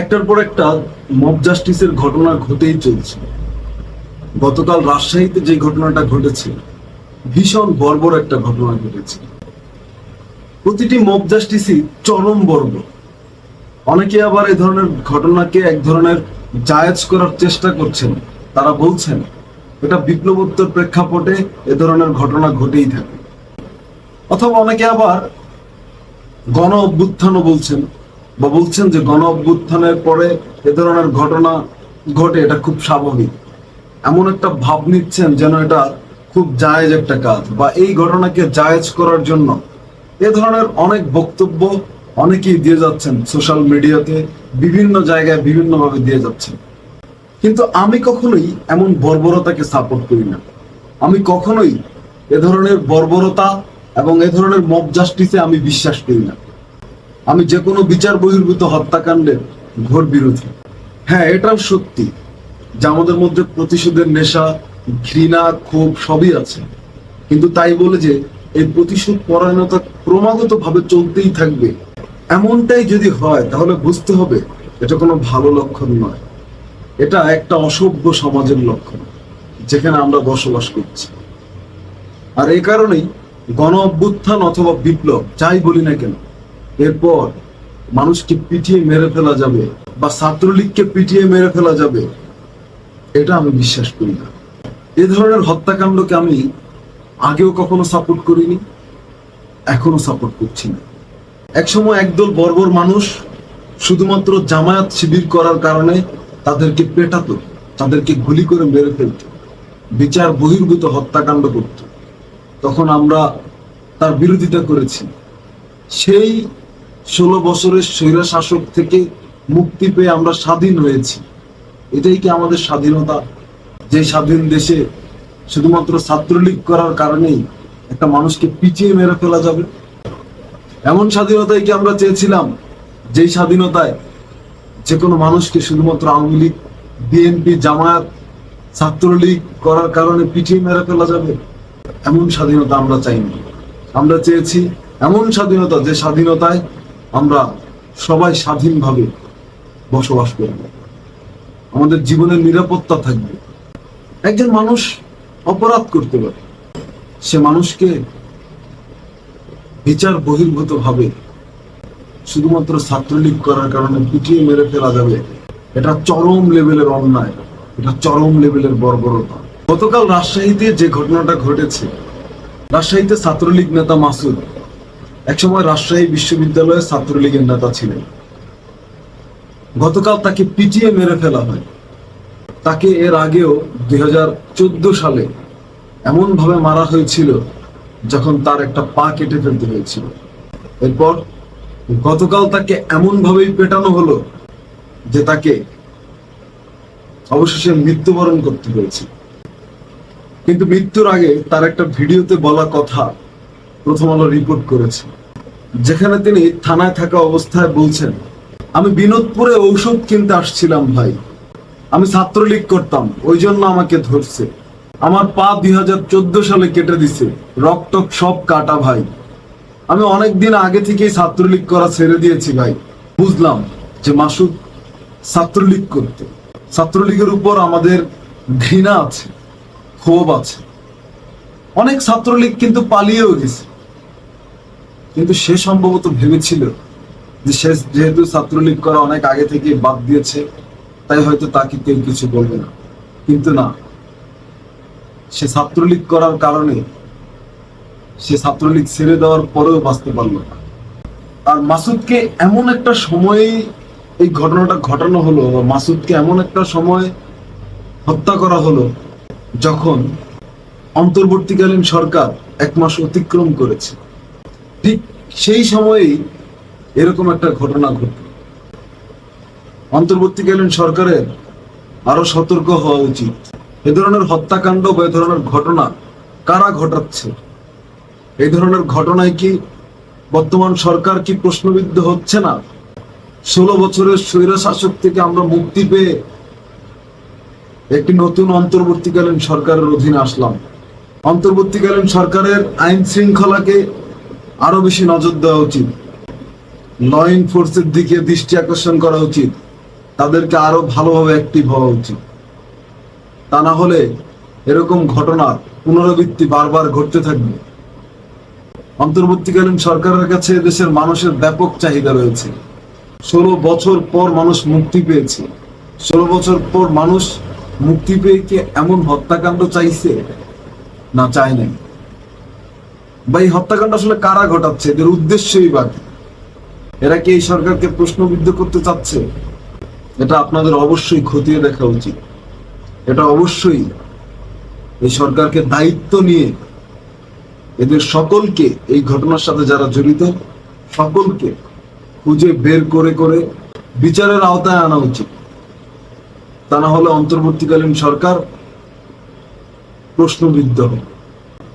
একটার পর একটা মব জাস্টিসের ঘটনা ঘটেই চলছে। গতকাল রাজশাহীতে যে ঘটনাটা ঘটেছে, ভীষণ বর্বর একটা ঘটনা ঘটেছে। প্রতিটি মব জাস্টিসই চরম বর্বর। অনেকে আবার এই ধরনের ঘটনাকে এক ধরনের জায়েজ করার চেষ্টা করছেন। তারা বলছেন, এটা বিপ্লবোত্তর প্রেক্ষাপটে এ ধরনের ঘটনা ঘটেই থাকে। অথবা অনেকে আবার গণ অভ্যুত্থানও বলছেন বা বলছেন যে গণ অভ্যুত্থানের পরে এ ধরনের ঘটনা ঘটে, এটা খুব স্বাভাবিক। এমন একটা ভাব নিচ্ছেন যেন এটা খুব জায়েজ একটা কাজ বা এই ঘটনাকে জায়েজ করার জন্য এ ধরনের অনেক বক্তব্য অনেকেই দিয়ে যাচ্ছেন সোশ্যাল মিডিয়াতে, বিভিন্ন জায়গায় বিভিন্নভাবে দিয়ে যাচ্ছেন। কিন্তু আমি কখনোই এমন বর্বরতাকে সাপোর্ট করি না। আমি কখনোই এ ধরনের বর্বরতা এবং এ ধরনের মব জাস্টিসে আমি বিশ্বাস করি না। আমি যে কোনো বিচার বহির্ভূত হত্যাকাণ্ডের ঘোর বিরোধী। হ্যাঁ এটাও সত্যি যে আমাদের মধ্যে প্রতিশোধের নেশা, ঘৃণা, ক্ষোভ সবই আছে। কিন্তু তাই বলে যে এই প্রতিশোধ পরায়ণতা ক্রমাগত ভাবে চলতেই থাকবে। এমনটাই যদি হয়, তাহলে বুঝতে হবে এটা কোনো ভালো লক্ষণ নয়। এটা একটা অসভ্য সমাজের লক্ষণ, যেখানে আমরা বসবাস করছি। আর এই কারণেই গণ অভ্যুত্থান অথবা বিপ্লব, যাই বলি না কেন এরপর মানুষকে পিটিয়ে মেরে ফেলা যাবে বা ছাত্রলীগকে পিটিয়ে মেরে ফেলা যাবে, এটা আমি বিশ্বাস করি না। এ ধরনের হত্যাকাণ্ডকে আমি আগেও কখনো সাপোর্ট করিনি, এখনও সাপোর্ট করছি না। একসময় একদল বর্বর মানুষ শুধুমাত্র জামায়াত শিবির করার কারণে তাদেরকে পেটাতো, তাদেরকে গুলি করে মেরে ফেলত, বিচার বহির্ভূত হত্যাকাণ্ড করত। তখন আমরা তার বিরোধিতা করেছি। সেই ষোলো বছরের স্বৈরা শাসক থেকে মুক্তি পেয়ে আমরা স্বাধীন হয়েছি। এটাই কি আমাদের স্বাধীনতা? যে স্বাধীন দেশে শুধুমাত্র ছাত্রলীগ করার কারণেই একটা মানুষকে পিছিয়ে মেরে ফেলা যাবে? এমন স্বাধীনতায় কি আমরা চেয়েছিলাম? যেই স্বাধীনতায় যে কোনো মানুষকে শুধুমাত্র আওয়ামী লীগ, বিএনপি, জামায়াত, ছাত্রলীগ করার কারণে পিছিয়ে মেরে ফেলা যাবে? এমন স্বাধীনতা আমরা চাইনি। আমরা চেয়েছি এমন স্বাধীনতা যে স্বাধীনতায় আমরা সবাই স্বাধীনভাবে বসবাস করব। আমাদের জীবনের নিরাপত্তা থাকবে। একজন মানুষ অপরাধ করতে পারে। সে মানুষকে বিচার বহির্ভূত ভাবে শুধুমাত্র ছাত্রলীগ করার কারণে পিটিয়ে মেরে ফেলা যাবে, এটা চরম লেভেলের অন্যায়, এটা চরম লেভেলের বর্বরতা। গতকাল রাজশাহীতে যে ঘটনাটা ঘটেছে, রাজশাহীতে ছাত্রলীগ নেতা মাসুদ একসময় রাজশাহী বিশ্ববিদ্যালয়ের ছাত্রলীগের নেতা ছিলেন। গতকাল তাকে পিটিয়ে মেরে ফেলা হয়। তাকে এর আগেও দুই হাজার চোদ্দ সালে এমন ভাবে মারা হয়েছিল যখন তার একটা পা কেটে ফেলতে হয়েছিল। এরপর গতকাল তাকে এমন ভাবেই পেটানো হলো যে তাকে অবশেষে মৃত্যুবরণ করতে হয়েছে। কিন্তু মৃত্যুর আগে তার একটা ভিডিওতে বলা কথা প্রথম আলো রিপোর্ট করেছে। যেখানে তিনি থানায় থাকা অবস্থায় বলছেন, আমি বিনোদপুরে ঔষধ কিনতে আসছিলাম ভাই। আমি ছাত্রলীগ করতাম, ওই জন্য আমাকে ধরছে। আমার পা দুই সালে কেটে দিছে রক্তক সব কাটা ভাই। আমি অনেক দিন আগে থেকেই ছাত্রলীগ করা ছেড়ে দিয়েছি ভাই। বুঝলাম যে মাসুদ ছাত্রলীগ করতে। ছাত্রলীগের উপর আমাদের ঘৃণা আছে, ক্ষোভ আছে। অনেক ছাত্রলীগ কিন্তু পালিয়েও গেছে। কিন্তু সে সম্ভবত ভেবেছিল যে সে যেহেতু ছাত্রলীগ করা অনেক আগে থেকে বাদ দিয়েছে, তাই হয়তো তাকে কেউ কিছু বলবে না। কিন্তু না, সে ছাত্রলীগ করার কারণে সে ছাত্রলীগ ছেড়ে দেওয়ার পরেও বাঁচতে পারল না। আর মাসুদকে এমন একটা সময়ে এই ঘটনাটা ঘটানো হলো মাসুদকে এমন একটা সময় হত্যা করা হলো, যখন অন্তর্বর্তীকালীন সরকার এক মাস অতিক্রম করেছে। ঠিক সেই সময়েই এরকম একটা ঘটনা ঘটল। অন্তর্বর্তীকালীন সরকারের আরও সতর্ক হওয়া উচিত। এ ধরনের হত্যাকাণ্ড বা এ ধরনের ঘটনা কারা ঘটাচ্ছে? এই ধরনের ঘটনায় কি বর্তমান সরকার কি প্রশ্নবিদ্ধ হচ্ছে না? ষোলো বছরের স্বৈরা শাসক থেকে আমরা মুক্তি পেয়ে একটি নতুন অন্তর্বর্তীকালীন সরকারের অধীনে আসলাম। অন্তর্বর্তীকালীন সরকারের আইন শৃঙ্খলাকে আরও বেশি নজর দেওয়া উচিত। ল এনফোর্সের দিকে দৃষ্টি আকর্ষণ করা উচিত। তাদেরকে আরও ভালোভাবে অ্যাক্টিভ হওয়া উচিত। তা না হলে এরকম ঘটনা পুনরাবৃত্তি বারবার ঘটতে থাকবে। অন্তর্বর্তীকালীন সরকারের কাছে দেশের মানুষের ব্যাপক চাহিদা রয়েছে। ষোলো বছর পর মানুষ মুক্তি পেয়েছে। ষোলো বছর পর মানুষ মুক্তি পেয়ে কি এমন হত্যাকাণ্ড চাইছে? না চায় নাই। বা এই হত্যাকাণ্ড আসলে কারা ঘটাচ্ছে? এদের উদ্দেশ্যই বা? এরা কি এই সরকারকে প্রশ্নবিদ্ধ করতে চাচ্ছে? এটা আপনাদের অবশ্যই খতিয়ে দেখা উচিত। এটা অবশ্যই এই সরকারকে দায়িত্ব নিয়ে এদের সকলকে, এই ঘটনার সাথে যারা জড়িত, সকলকে খুঁজে বের করে করে বিচারের আওতায় আনা উচিত। তা না হলে অন্তর্বর্তীকালীন সরকার প্রশ্নবিদ্ধ হবে।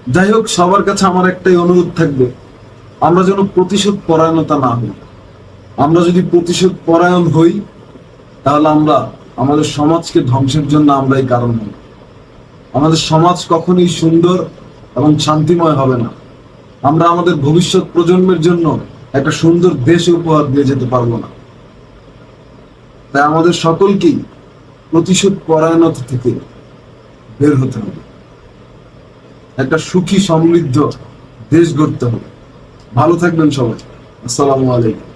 যাই হোক, সবার কাছে আমার একটাই অনুরোধ থাকবে, আমরা যেন প্রতিশোধ পরায়ণতা না হই। আমরা যদি প্রতিশোধ পরায়ণ হই, তাহলে আমরা আমাদের সমাজকে ধ্বংসের জন্য আমরাই কারণ হই। আমাদের সমাজ কখনোই সুন্দর এবং শান্তিময় হবে না। আমরা আমাদের ভবিষ্যৎ প্রজন্মের জন্য একটা সুন্দর দেশ উপহার দিয়ে যেতে পারব না। তাই আমাদের সকলকেই প্রতিশোধ পরায়ণতা থেকে বের হতে হবে। একটা সুখী সমৃদ্ধ দেশ গড়তে হবে। ভালো থাকবেন সবাই। আসসালামু আলাইকুম।